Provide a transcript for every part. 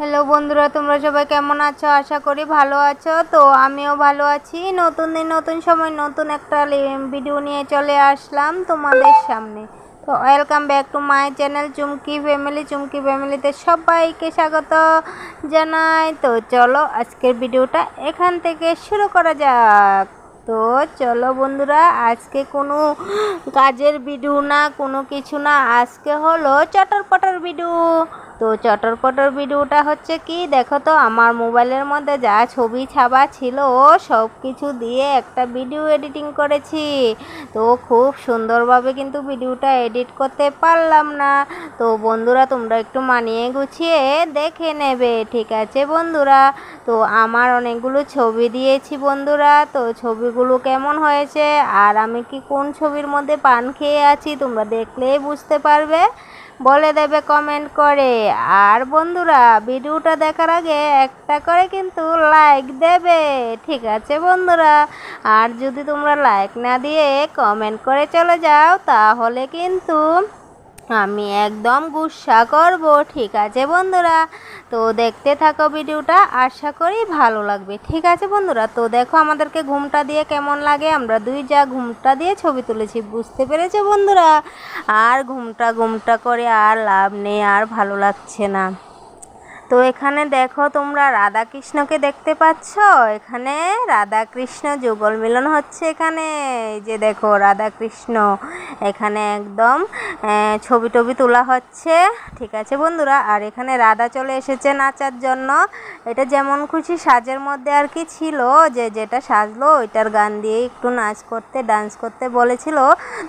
Hello বন্ধুরা, তোমরা সবাই কেমন আছো? আশা করি ভালো আছো। তো আমিও ভালো আছি। নতুন দিন, নতুন সময়, নতুন একটা ভিডিও নিয়ে চলে আসলাম তোমাদের সামনে। তো welcome back to my channel Chumki family Chumki ফ্যামিলিতে সবাইকে স্বাগত জানাই। তো চলো আজকের ভিডিওটা এখান থেকে শুরু করা যাক। তো চলো বন্ধুরা, আজকে কোনো কাজের ভিডিও না, কোনো কিছু না। আজকে হলো চটর পটর ভিডিও তো চটরপটর ভিডিওটা হচ্ছে কি, দেখো তো আমার মোবাইলের মধ্যে যা ছবি ছাবা ছিল সব কিছু দিয়ে একটা ভিডিও এডিটিং করেছি। তো খুব সুন্দরভাবে কিন্তু ভিডিওটা এডিট করতে পারলাম না। তো বন্ধুরা, তোমরা একটু মানিয়ে গুছিয়ে দেখে নেবে, ঠিক আছে বন্ধুরা? তো আমার অনেকগুলো ছবি দিয়েছি বন্ধুরা, তো ছবিগুলো কেমন হয়েছে, আর আমি কি কোন ছবির মধ্যে পান খেয়ে আছি, তোমরা দেখলেই বুঝতে পারবে। বলে দেবে কমেন্ট করে। আর বন্ধুরা, ভিডিওটা দেখার আগে একটা করে কিন্তু লাইক দেবে। ঠিক আছে বন্ধুরা? আর যদি তোমরা লাইক না দিয়ে কমেন্ট করে চলে যাও, তাহলে কিন্তু আমি একদম গুসা করব, ঠিক আছে বন্ধুরা? তো দেখতে থাকো ভিডিওটা, আশা করি ভালো লাগবে, ঠিক আছে বন্ধুরা? তো দেখো আমাদেরকে ঘুমটা দিয়ে কেমন লাগে, আমরা দুই যা ঘুমটা দিয়ে ছবি তুলেছি, বুঝতে পেরেছ বন্ধুরা? আর ঘুমটা ঘুমটা করে আর লাভ নেই, আর ভালো লাগছে না। তো এখানে দেখো তোমরা রাধা কৃষ্ণকে দেখতে পাচ্ছ। এখানে রাধা কৃষ্ণ যুগল মিলন হচ্ছে এখানে। এই যে দেখো রাধা কৃষ্ণ এখানে একদম ছবি টবি তোলা হচ্ছে। ঠিক আছে বন্ধুরা, আর এখানে রাধা চলে এসেছে নাচার জন্য। এটা যেমন খুশি সাজের মধ্যে আর কি ছিল, যে যেটা সাজলো ওইটার গান দিয়ে একটু নাচ করতে, ডান্স করতে বলেছিল।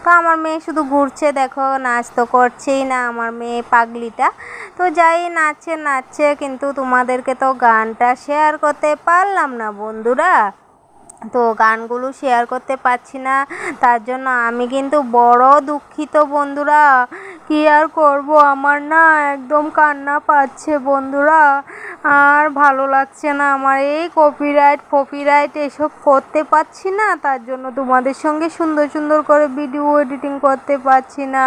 তো আমার মেয়ে শুধু ঘুরছে, দেখো নাচ তো করছেই না আমার মেয়ে পাগলিটা। তো যাই নাচছে নাচছে কিন্তু তোমাদেরকে তো গানটা শেয়ার করতে পারলাম না বন্ধুরা। তো গানগুলো শেয়ার করতে পারছি না, তার জন্য আমি কিন্তু বড় দুঃখিত বন্ধুরা। কি আর করব? আমার না একদম কান্না পাচ্ছে বন্ধুরা। আর ভালো লাগছে না আমার এই কপিরাইট ফপিরাইট এসব করতে পারছি না। তার জন্য তোমাদের সঙ্গে সুন্দর সুন্দর করে ভিডিও এডিটিং করতে পারছি না।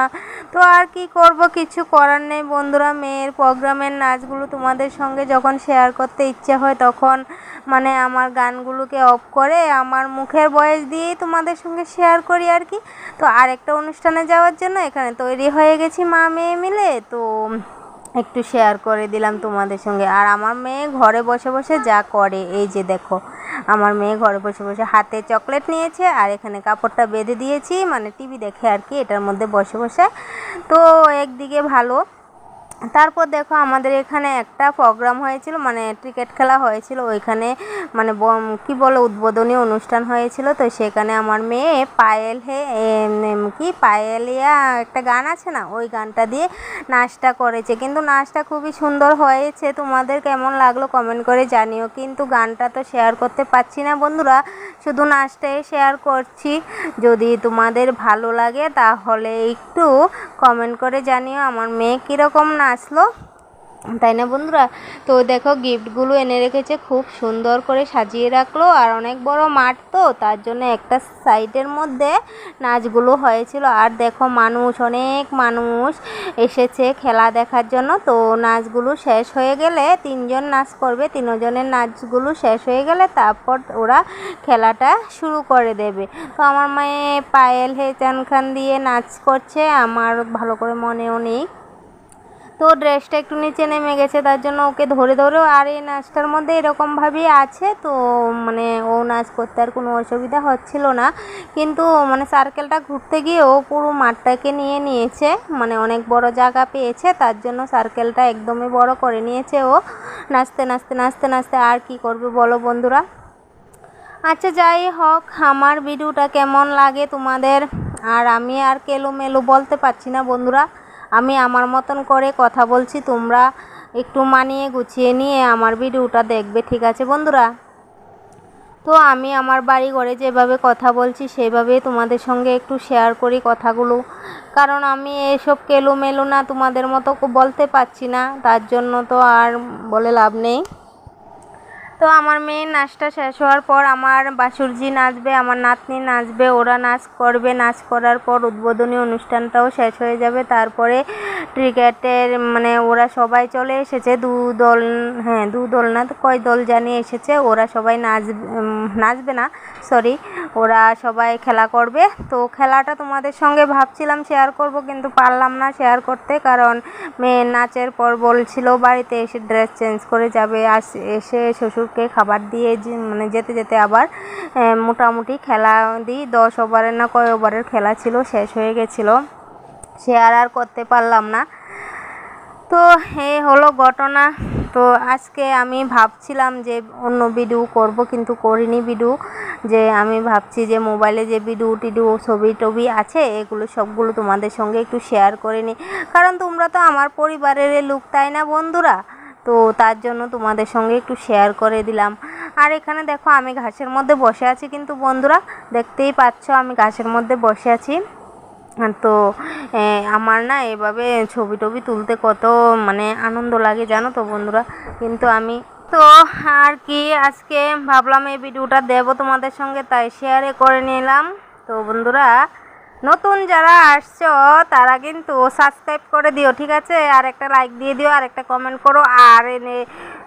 তো আর কি করব? কিছু করার নেই বন্ধুরা। মেয়ের প্রোগ্রামের নাচগুলো তোমাদের সঙ্গে যখন শেয়ার করতে ইচ্ছে হয় তখন মানে আমার গানগুলোকে অফ করে আমার মুখের বয়স দিয়েই তোমাদের সঙ্গে শেয়ার করি আর কি। তো আরেকটা অনুষ্ঠানে যাওয়ার জন্য এখানে তৈরি হয়ে গেছি। মা মেয়ে মিলে, তো একটু শেয়ার করে দিলাম তোমাদের সঙ্গে। আর আমার মেয়ে ঘরে বসে বসে যা করে, এই যে দেখো, আমার মেয়ে ঘরে বসে বসে হাতে চকলেট নিয়েছে, আর এখানে কাপড়টা বেঁধে দিয়েছি মানে টিভি দেখে আর কি, এটার মধ্যে বসে বসে। তো একদিকে ভালো তারপর দেখো আমাদের এখানে একটা প্রোগ্রাম হয়েছিল মানে ক্রিকেট খেলা হয়েছিল। ওইখানে মানে কি বলে, উদ্বোধনী অনুষ্ঠান হয়েছিল। তো সেখানে আমার মেয়ে পায়েল হে কি, পায়েলিয়া একটা গান আছে না? ওই গানটা দিয়ে নাচটা করেছে। কিন্তু নাচটা খুবই সুন্দর হয়েছে। তোমাদের কেমন লাগল কমেন্ট করে জানিও। কিন্তু গানটা তো শেয়ার করতে পারছি না বন্ধুরা। শুধু নাচটাই শেয়ার করছি। যদি তোমাদের ভালো লাগে তাহলে একটু কমেন্ট করে জানিও আমার মেয়ে কীরকম নাচলো। তাই না বন্ধুরা? তো দেখো গিফটগুলো এনে রেখেছে, খুব সুন্দর করে সাজিয়ে রাখল। আর অনেক বড় মাঠ তো, তার জন্য একটা সাইডের মধ্যে নাচগুলো হয়েছিল। আর দেখো, মানুষ, অনেক মানুষ এসেছে খেলা দেখার জন্য। তো নাচগুলো শেষ হয়ে গেলে তিনজন নাচ করবে, তিনজনের নাচগুলো শেষ হয়ে গেলে তারপর ওরা খেলাটা শুরু করে দেবে। তো আমার মেয়ে পায়েল হে চান খান দিয়ে নাচ করছে, আমার ভালো করে মনেও নেই। তো ড্রেসটা একটু নিচে নেমে গেছে, তার জন্য ওকে ধরে ধরেও আর এই নাচটার মধ্যে এরকমভাবেই আছে। তো মানে ও নাচ করতে আর কোনো অসুবিধা হচ্ছিল না। কিন্তু মানে সার্কেলটা ঘুরতে গিয়ে ও পুরো মাঠটাকে নিয়ে নিয়েছে। মানে অনেক বড় জায়গা পেয়েছে, তার জন্য সার্কেলটা একদমই বড় করে নিয়েছে ও। নাচতে নাচতে নাচতে নাচতে আর কি করবে বলো বন্ধুরা? আচ্ছা যাই হোক, আমার ভিডিওটা কেমন লাগে তোমাদের? আর আমি আর কেলো মেলো বলতে পারছি না বন্ধুরা। আমি আমার মতন করে কথা বলছি, তোমরা একটু মানিয়ে গুছিয়ে নিয়ে আমার ভিডিওটা দেখবে, ঠিক আছে বন্ধুরা? তো আমি আমার বাড়ি ঘরে যেভাবে কথা বলছি সেভাবে তোমাদের সঙ্গে একটু শেয়ার করি কথাগুলো। কারণ আমি এসব কেলো মেলো না তোমাদের মতো বলতে পারছি না, তার জন্য তো আর বলে লাভ নেই। তো আমার মেয়ে নাচটা শেষ হওয়ার পর আমার বাসুরজি নাচবে, আমার নাতনি নাচবে, ওরা নাচ করবে। নাচ করার পর উদ্বোধনী অনুষ্ঠানটাও শেষ হয়ে যাবে। তারপরে ক্রিকেটের মানে ওরা সবাই চলে এসেছে। দু দল হ্যাঁ দু দল না, কয় দল জানিয়ে এসেছে। ওরা সবাই নাচ, নাচবে না সরি ওরা সবাই খেলা করবে। তো খেলাটা তোমাদের সঙ্গে ভাবছিলাম শেয়ার করব, কিন্তু পারলাম না শেয়ার করতে। কারণ মেয়ে নাচের পর বলছিল, বাড়িতে এসে ড্রেস চেঞ্জ করে যাবে, আস, এসে শ্বশুরকে খাবার দিয়ে মানে যেতে যেতে আবার মোটামুটি খেলা দিই। দশ ওভারের না কয় ওভারের খেলা ছিল, শেষ হয়ে গেছিল। শেয়ার আর করতে পারলাম না। তো এই হলো ঘটনা। তো আজকে আমি ভাবছিলাম যে অন্য ভিডিও করব, কিন্তু করিনি ভিডিও। যে আমি ভাবছি যে মোবাইলে যে ভিডিও টিডিও, ছবি টবি আছে, এগুলো সবগুলো তোমাদের সঙ্গে একটু শেয়ার করে নিই। কারণ তোমরা তো আমার পরিবারের লোক, তাই না বন্ধুরা? তো তার জন্য তোমাদের সঙ্গে একটু শেয়ার করে দিলাম। আর এখানে দেখো, আমি ঘাসের মধ্যে বসে আছি কিন্তু বন্ধুরা, দেখতেই পাচ্ছ আমি ঘাসের মধ্যে বসে আছি। তো আমার না এভাবে ছবি টবি তুলতে কত মানে আনন্দ লাগে জানো তো বন্ধুরা? কিন্তু আমি, তো আর কি, আজকে ভাবলাম এই ভিডিওটা দেবো তোমাদের সঙ্গে, তাই শেয়ারে করে নিলাম। তো বন্ধুরা নতুন যারা আসছো, তারা কিন্তু সাবস্ক্রাইব করে দিও, ঠিক আছে? আর একটা লাইক দিয়ে দিও, আর একটা কমেন্ট করো। আর এনে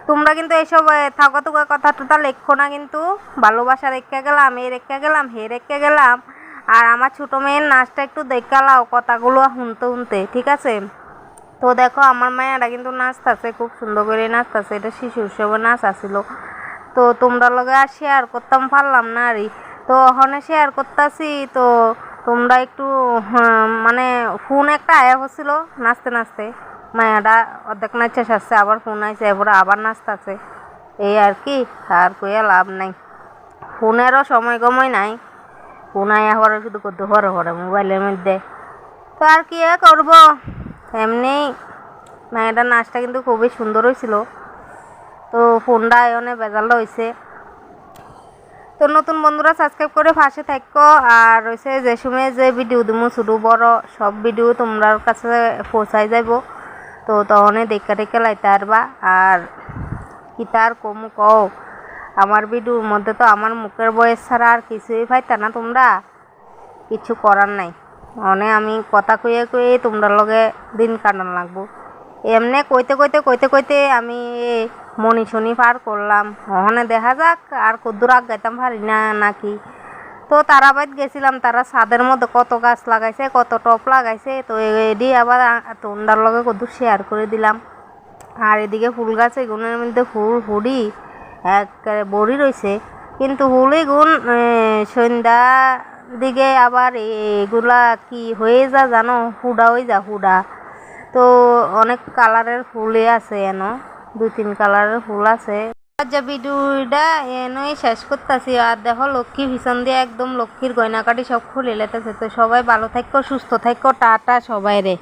তোমরা কিন্তু এইসব থাকা তুকা কথা টথা লেখো না কিন্তু। ভালোবাসা রেখে গেলাম, এ রেখে গেলাম, হে রেখে গেলাম। আর আমার ছোটো মেয়ের নাচটা একটু দেখালাও কথাগুলো শুনতে শুনতে, ঠিক আছে? তো দেখো, আমার মায়েরা কিন্তু নাচতেছে, খুব সুন্দর করে নাচতেছে। এটা শিশু উৎসবের নাচ আসিল। তো তোমরা লগে আর শেয়ার করতাম, পারলাম না আরই তো ওখানে শেয়ার করতেছি, তো তোমরা একটু মানে ফোন একটা আয়া হচ্ছিল নাচতে নাচতে। মায়াটা অর্ধেক নাচে সারছে, আবার ফোন আইছে, এরপরে আবার নাচতেছে এই আর কি, আর কইয়া লাভ নাই। ফোনেরও সময় কমই নাই। ফোন আয়া হওয়ার শুধু করতে হরে হরে মোবাইলের মধ্যে। তো আর কি করব? এমনি মায়েটার নাচটা কিন্তু খুবই সুন্দর হয়েছিল তো ফোনটা অনেক বেজাল হয়েছে তো নতুন বন্ধুরা সাবস্ক্রাইব করে পাশে থাকো। আর হয়েছে যে সময় যে ভিডিও দিমু ছোটো বড়, সব ভিডিও তোমরার কাছে পৌঁছাই যাব তো তখনে দেখা টেকে লাইতে পারবা আর কিতার কম কও, আমার ভিডিওর মধ্যে তো আমার মুখের বয়স ছাড়া আর কিছুই পাইতা না তোমরা। কিছু করার নাই। মানে আমি কথা কইয়ে কইয়ে তোমরা লগে দিন কাটান লাগবো। এমনি কইতে কইতে কইতে কইতে আমি মনি শুনি পার করলাম। ওখানে দেখা যাক আর কদ্দুর আগ গাইতাম পারি না নাকি। তো তারাবাইত গেছিলাম, তারা ছাদের মধ্যে কত গাছ লাগাইছে, কত টপ লাগাইছে, তো এডি আবার তোমরার লগে কদ্দুর শেয়ার করে দিলাম। আর এদিকে ফুল গাছ এগুলোর মধ্যে ফুল, হুড়ি একেবারে বড়ি রয়েছে কিন্তু হুলি গুণ সন্ধ্যা দিকে আবার এগুলা কি হয়ে যা জানো? হুডা হয়ে যা, হুডা। তো অনেক কালারের ফুলই আছে এন দুই তিন কালারের ফুল আছে। আচ্ছা ভিডিওটা এনই শেষ করতেছি। আর দেখো, লক্ষ্মী ভীষণ দিয়ে একদম লক্ষ্মীর গয়নাকাটি সব খুলে লেতেছে। তো সবাই ভালো থাকো, সুস্থ থাকো, টাটা সবাই রে।